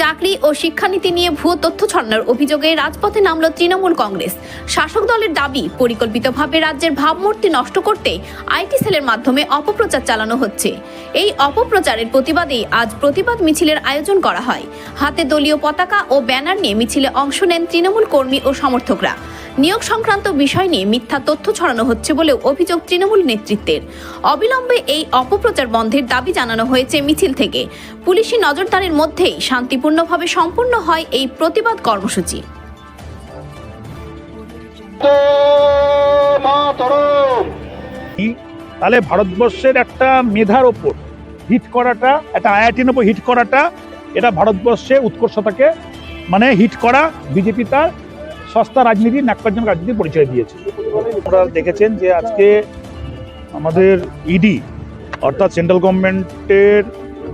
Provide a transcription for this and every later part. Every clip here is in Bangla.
চাকরি ও শিক্ষানীতি নিয়ে ভুয়ো তথ্য ছড়ানোর অভিযোগে রাজপথে নামল তৃণমূল কংগ্রেস। শাসক দলের দাবি, পরিকল্পিতভাবে রাজ্যের ভাবমূর্তি নষ্ট করতে আইটি সেলের মাধ্যমে অপপ্রচার চালানো হচ্ছে। এই অপপ্রচারের প্রতিবাদেই আজ প্রতিবাদ মিছিলের আয়োজন করা হয়। হাতে দলীয় পতাকা ও ব্যানার নিয়ে মিছিলে অংশ নেন তৃণমূল কর্মী ও সমর্থকরা। নিয়োগ সংক্রান্ত বিষয় নিয়ে মিথ্যা তথ্য ছড়ানো হচ্ছে বলেও অভিযোগ তৃণমূল নেতৃত্বের। অবিলম্বে এই অপপ্রচার বন্ধের দাবি জানানো হয়েছে মিছিল থেকে। পুলিশি নজরদারির মধ্যেই শান্তিপূর্ণভাবে সম্পূর্ণ হয় এই প্রতিবাদ কর্মসূচি। তাহলে ভারতবর্ষের একটা মেধার ওপর হিট করাটা একটা আইআইটির ওপর হিট করাটা এটা ভারতবর্ষে উৎকর্ষতাকে মানে হিট করা বিজেপি তার সস্তা রাজনীতি নাট্যজন রাজনীতির পরিচয় দিয়েছে। আপনারা দেখেছেন যে আজকে আমাদের ইডি অর্থাৎ সেন্ট্রাল গভর্নমেন্টের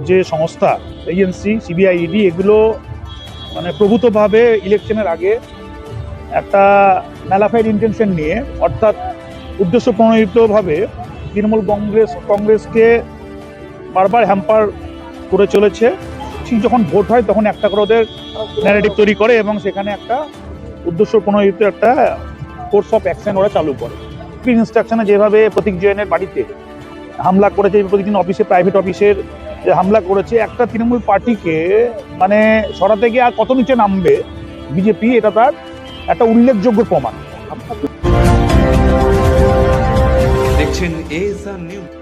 যে সংস্থা এজেন্সি সিবিআই ইডি এগুলো মানে প্রভূতভাবে ইলেকশনের আগে একটা ম্যালাফাইড ইন্টেনশন নিয়ে, অর্থাৎ উদ্দেশ্য প্রণোদিতভাবে তৃণমূল কংগ্রেস, কংগ্রেসকে বারবার হ্যাম্পার করে চলেছে। ঠিক যখন ভোট হয়, তখন একটা করে ওদের ন্যারেটিভ তৈরি করে এবং সেখানে একটা উদ্দেশ্য প্রণোদিত একটা কোর্স অফ অ্যাকশন ওরা চালু করে। প্রি ইনস্ট্রাকশনে যেভাবে প্রতীক জৈনের বাড়িতে হামলা করেছে প্রতিদিন অফিসে প্রাইভেট অফিসের যে হামলা করেছে, একটা তৃণমূল পার্টিকে মানে সরাতে গিয়ে আর কত নিচে নামবে বিজেপি এটা তার একটা উল্লেখযোগ্য প্রমাণ। দেখছেন আর নিউজ